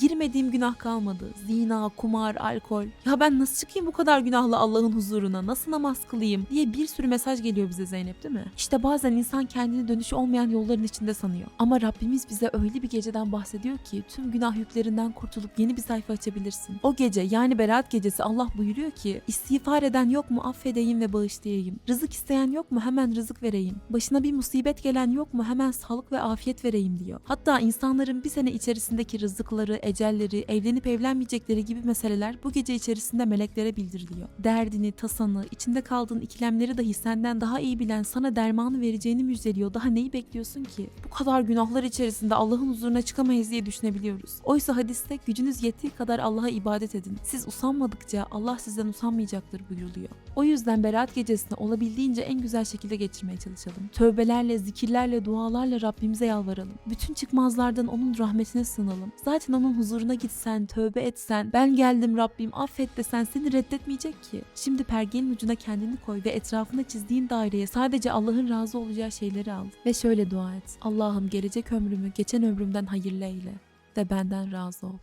Girmediğim günah kalmadı. Zina, kumar, alkol. Ya ben nasıl çıkayım bu kadar günahla Allah'ın huzuruna? Nasıl namaz kılayım? diye bir sürü mesaj geliyor bize Zeynep değil mi? İşte bazen insan kendini dönüşü olmayan yolların içinde sanıyor. Ama Rabbimiz bize öyle bir geceden bahsediyor ki tüm günah yüklerinden kurtulup yeni bir sayfa açabilirsin. O gece yani Berat gecesi Allah buyuruyor ki istiğfar eden yok mu affedeyim ve bağışlayayım. Rızık isteyen yok mu hemen rızık vereyim. Başına bir musibet gelen yok mu hemen sağlık ve afiyet vereyim diyor. Hatta insanların bir sene içerisindeki rızıkları, ecelleri, evlenip evlenmeyecekleri gibi meseleler bu gece içerisinde meleklere bildiriliyor. Derdini, tasanı, içinde kaldığın ikilemleri dahi senden daha iyi bilen sana dermanı vereceğini müjdeliyor. Daha neyi bekliyorsun ki? Bu kadar günahlar içerisinde Allah'ın huzuruna çıkamayız diye düşünebiliyoruz. Oysa hadiste gücünüz yettiği kadar Allah'a ibadet edin. Siz usanmadıkça Allah sizden usanmayacaktır buyuruluyor. O yüzden Berat gecesini olabildiğince en güzel şekilde geçirmeye çalışalım. Tövbelerle, zikirlerle, dualarla Rabbimize yalvaralım. Bütün çıkmazlardan onun rahmetine sığınalım. Zaten onun huzuruna gitsen, tövbe etsen, ben geldim Rabbim affet desen seni reddetmeyecek ki. Şimdi pergenin ucuna kendini koy ve etrafına çizdiğin daireye sadece Allah'ın razı olacağı şeyleri al. Ve şöyle dua et. Allah'ım gelecek ömrümü geçen ömrümden hayırlı eyle ve benden razı ol.